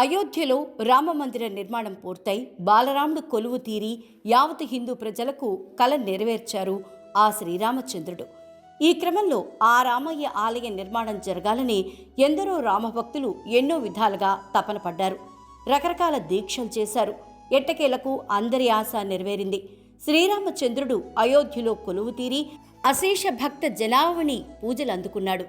అయోధ్యలో రామమందిర నిర్మాణం పూర్తయి బాలరాముడు కొలువు తీరి యావత్ హిందూ ప్రజలకు కల నెరవేర్చారు ఆ శ్రీరామచంద్రుడు. ఈ క్రమంలో ఆ రామయ్య ఆలయ నిర్మాణం జరగాలని ఎందరో రామభక్తులు ఎన్నో విధాలుగా తపన పడ్డారు. రకరకాల దీక్షలు చేశారు. ఎట్టకేలకు అందరి ఆశ నెరవేరింది. శ్రీరామచంద్రుడు అయోధ్యలో కొలువు తీరి అశేష భక్త జనావణి పూజలు అందుకున్నాడు.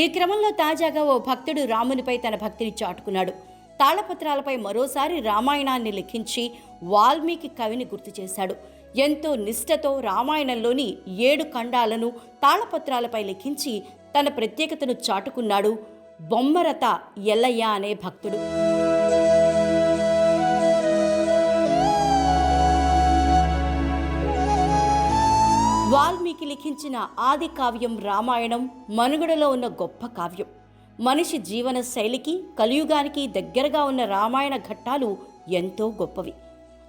ఈ క్రమంలో తాజాగా ఓ భక్తుడు రామునిపై తన భక్తిని చాటుకున్నాడు. తాళపత్రాలపై మరోసారి రామాయణాన్ని లిఖించి వాల్మీకి కవిని గుర్తు చేశాడు. ఎంతో నిష్ఠతో రామాయణంలోని ఏడు ఖండాలను తాళపత్రాలపై లిఖించి తన ప్రత్యేకతను చాటుకున్నాడు బొమ్మరత ఎల్లయ్య అనే భక్తుడు. వాల్మీకి లిఖించిన ఆది కావ్యం రామాయణం మనుగడలో ఉన్న గొప్ప కావ్యం. మనిషి జీవన శైలికి కలియుగానికి దగ్గరగా ఉన్న రామాయణ ఘట్టాలు ఎంతో గొప్పవి.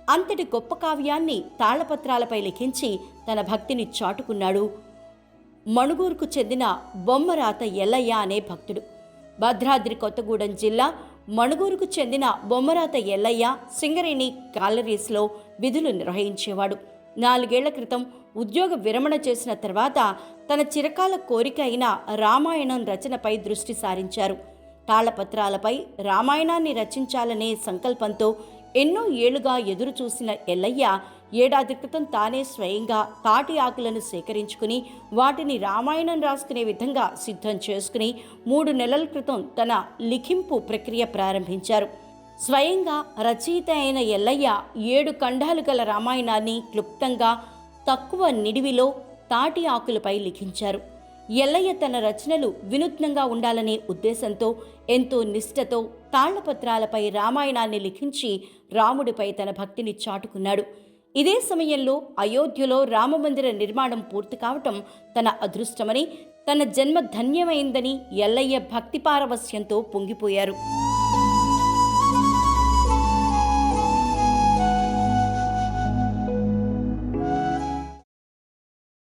అంతటి గొప్ప కావ్యాన్ని తాళపత్రాలపై లిఖించి తన భక్తిని చాటుకున్నాడు మణుగూరుకు చెందిన బొమ్మరాత ఎల్లయ్య అనే భక్తుడు. భద్రాద్రి కొత్తగూడెం జిల్లా మణుగూరుకు చెందిన బొమ్మరాత ఎల్లయ్య సింగరేణి గ్యాలరీస్లో విధులు నిర్వహించేవాడు. నాలుగేళ్ళ క్రితం ఉద్యోగ విరమణ చేసిన తర్వాత తన చిరకాల కోరిక అయిన రామాయణం రచనపై దృష్టి సారించారు. తాళపత్రాలపై రామాయణాన్ని రచించాలనే సంకల్పంతో ఎన్నో ఏళ్ళుగా ఎదురుచూసిన ఎల్లయ్య ఏడాది క్రితం తానే స్వయంగా తాటి ఆకులను సేకరించుకుని వాటిని రామాయణం రాసుకునే విధంగా సిద్ధం చేసుకుని మూడు నెలల క్రితం తన లిఖింపు ప్రక్రియ ప్రారంభించారు. స్వయంగా రచయిత అయిన ఎల్లయ్య ఏడు ఖండాలు గల రామాయణాన్ని క్లుప్తంగా తక్కువ నిడివిలో తాటి ఆకులపై లిఖించారు. ఎల్లయ్య తన రచనలు వినూత్నంగా ఉండాలనే ఉద్దేశంతో ఎంతో నిష్ఠతో తాళ్ళపత్రాలపై రామాయణాన్ని లిఖించి రాముడిపై తన భక్తిని చాటుకున్నాడు. ఇదే సమయంలో అయోధ్యలో రామమందిర నిర్మాణం పూర్తి కావటం తన అదృష్టమని తన జన్మ ధన్యమైందని ఎల్లయ్య భక్తి పారవస్యంతో పొంగిపోయారు.